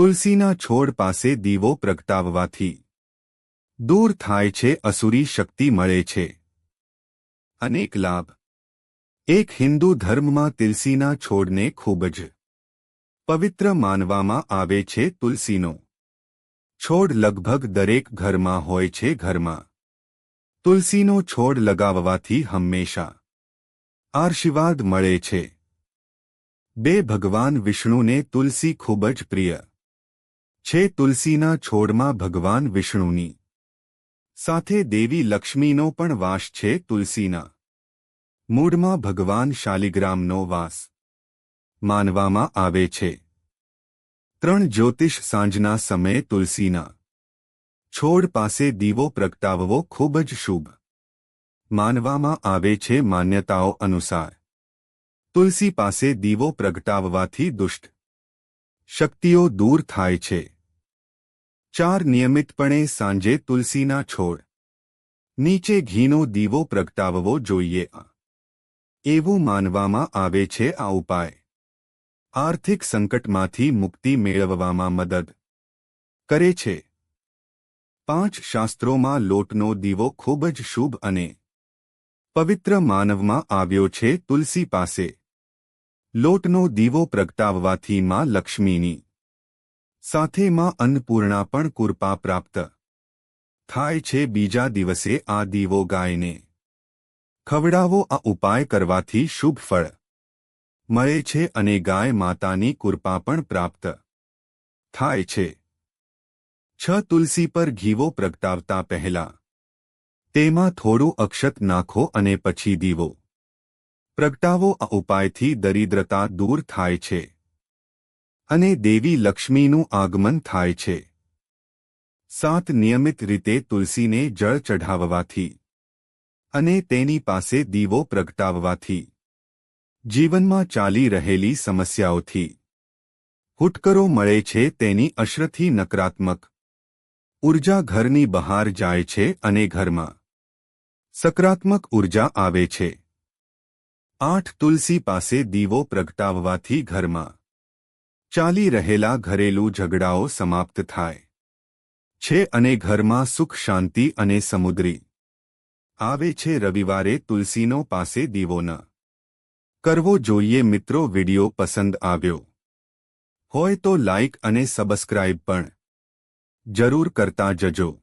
તુલસીના છોડ પાસે દીવો પ્રગટાવવાથી દૂર થાય છે, અસુરી શક્તિ મળે છે. અનેક લાભ. એક હિન્દુ ધર્મમાં તુલસીના છોડને ખૂબ જ પવિત્ર માનવામાં આવે છે, તુલસીનો છોડ લગભગ દરેક ઘરમાં હોય છે, ઘરમાં. તુલસીનો છોડ લગાવવાથી હંમેશા આશીર્વાદ મળે છે. બે ભગવાન વિષ્ણુને તુલસી ખૂબ જ પ્રિય છે તુલસીના છોડમાં ભગવાન વિષ્ણુની. સાથે દેવી લક્ષ્મીનો પણ વાસ છે તુલસીના. મૂળમાં ભગવાન શાલિગ્રામનો વાસ. માનવામાં આવે છે. ત્રણ જ્યોતિષ સાંજના સમયે તુલસીના. છોડ પાસે દીવો પ્રગટાવવો ખૂબ જ શુભ. માનવામાં આવે છે માન્યતાઓ અનુસાર. તુલસી પાસે દીવો પ્રગટાવવાથી દુષ્ટ. શક્તિઓ દૂર થાય છે. ચાર નિયમિતપણે સાંજે તુલસીના છોડ. નીચે ઘીનો દીવો પ્રગટાવવો જોઈએ. એવું માનવામાં આવે છે આ ઉપાય. આર્થિક સંકટમાંથી મુક્તિ મેળવવામાં મદદ કરે છે. પાંચ શાસ્ત્રોમાં લોટનો દીવો ખૂબ જ શુભ અને પવિત્ર માનવમાં આવ્યો છે. તુલસી પાસે લોટનો દીવો પ્રગટાવવાથી માં લક્ષ્મીની સાથે માં અન્નપૂર્ણા પણ કૃપા પ્રાપ્ત થાય છે. બીજા દિવસે આ દીવો ગાયને ખવડાવો. આ ઉપાય કરવાથી શુભ ફળ મળે છે અને ગાય માતાની કૃપા પણ પ્રાપ્ત થાય છે. છ તુલસી પર ઘીવો પ્રગટાવતા પહેલા તેમાં થોડું અક્ષત નાખો અને પછી દીવો પ્રગટાવો, આ ઉપાયથી દરિદ્રતા દૂર થાય છે. અને દેવી લક્ષ્મીનું આગમન થાય છે. સાત નિયમિત રીતે તુલસીને જળ ચઢાવવાથી અને તેની પાસે દીવો પ્રગટાવવાથી જીવનમાં ચાલી રહેલી સમસ્યાઓથી હુટકરો મળે છે, તેની અશ્રથી નકારાત્મક ઊર્જા ઘરની બહાર જાય છે અને ઘરમાં સકારાત્મક ઊર્જા આવે છે. આઠ તુલસી પાસે દીવો પ્રગટાવવાથી ઘરમાં ચાલી રહેલા ઘરેલું ઝઘડાઓ સમાપ્ત થાય. છે અને ઘરમાં સુખ શાંતિ અને સમુદ્રી. આવે છે રવિવારે તુલસીનો પાસે દીવો ન. કરવો જોઈએ મિત્રો વિડિયો પસંદ આવ્યો. હોય તો લાઇક અને સબસ્ક્રાઇબ પણ. જરૂર કરતા જજો.